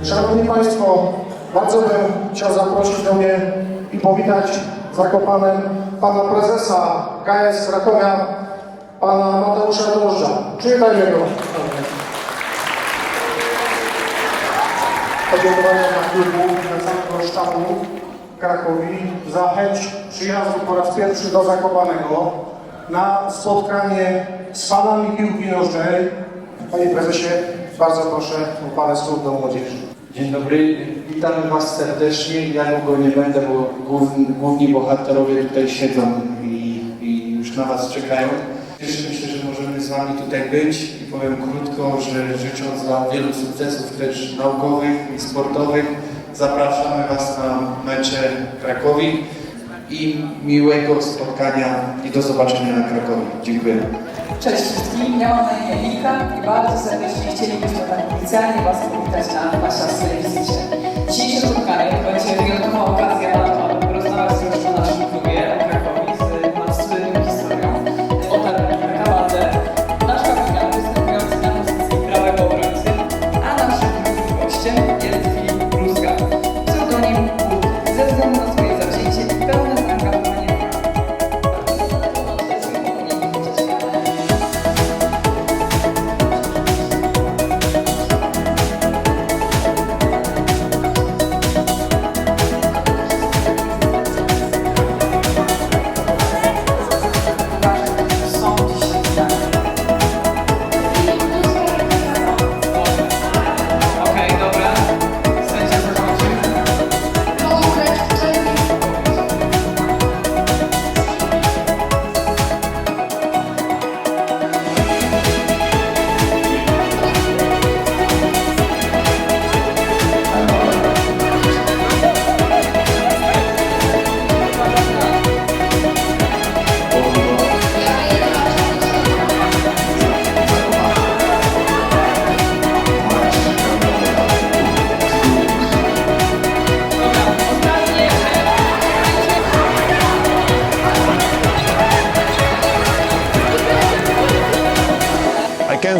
Państwo, bardzo bym chciał zaprosić do mnie i powitać Zakopanem pana prezesa KS Krakowia, pana Mateusza Drożdża. Przywitajmy go. Podziękowania dla klubu, dla całego sztabu Krakowi za chęć przyjazdu po raz pierwszy do Zakopanego na spotkanie z fanami piłki nożnej. Panie prezesie, bardzo proszę o parę słów do młodzieży. Dzień dobry, witamy Was serdecznie. Ja długo nie będę, bo główni, główni bohaterowie tutaj siedzą i, i już na Was czekają. Cieszymy się, że możemy z Wami tutaj być i powiem krótko, że życząc Wam wielu sukcesów też naukowych i sportowych, zapraszamy Was na mecze Krakowi i miłego spotkania i do zobaczenia na Krakowie. Dziękuję. Cześć wszystkim, ja mam na imię i bardzo serdecznie chcielibyśmy tak oficjalnie Was powitać na Pasiasce Wizycie. Dzisiejsze spotkanie będzie wyjątkowa okazja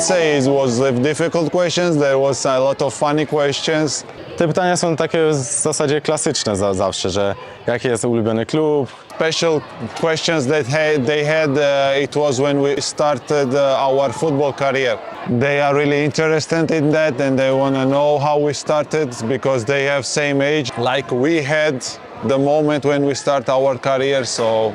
can say it was difficult questions. There was a lot of funny questions. Te pytania są takie w zasadzie klasyczne za, zawsze, że jaki jest ulubiony klub, Special questions that they had. Uh, it was when we started uh, our football career. They are really interested in that, and they want to know how we started because they have same age like we had the moment when we start our career. So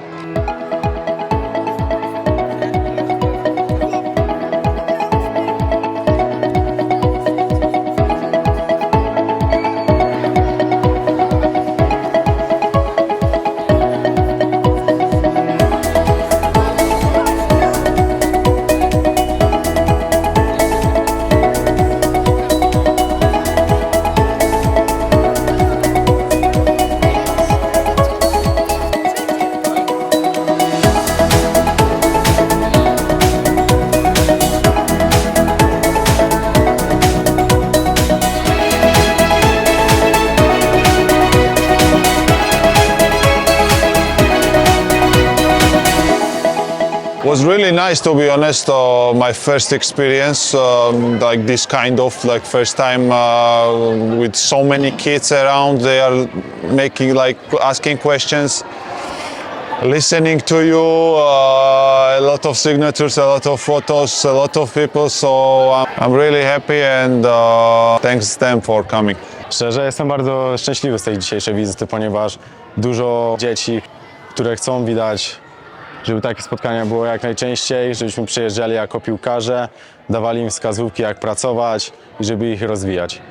was really nice to be honest uh, my first experience um, like this kind of like first time uh, with so many kids around. They are making like asking questions listening to you uh, a lot of signatures a lot of photos a lot of people. So i'm, really happy and uh, thanks them for coming. Szczerze jestem bardzo szczęśliwy z tej dzisiejszej wizyty, ponieważ dużo dzieci, które chcą widać, żeby takie spotkania było jak najczęściej, żebyśmy przyjeżdżali jako piłkarze, dawali im wskazówki jak pracować i żeby ich rozwijać.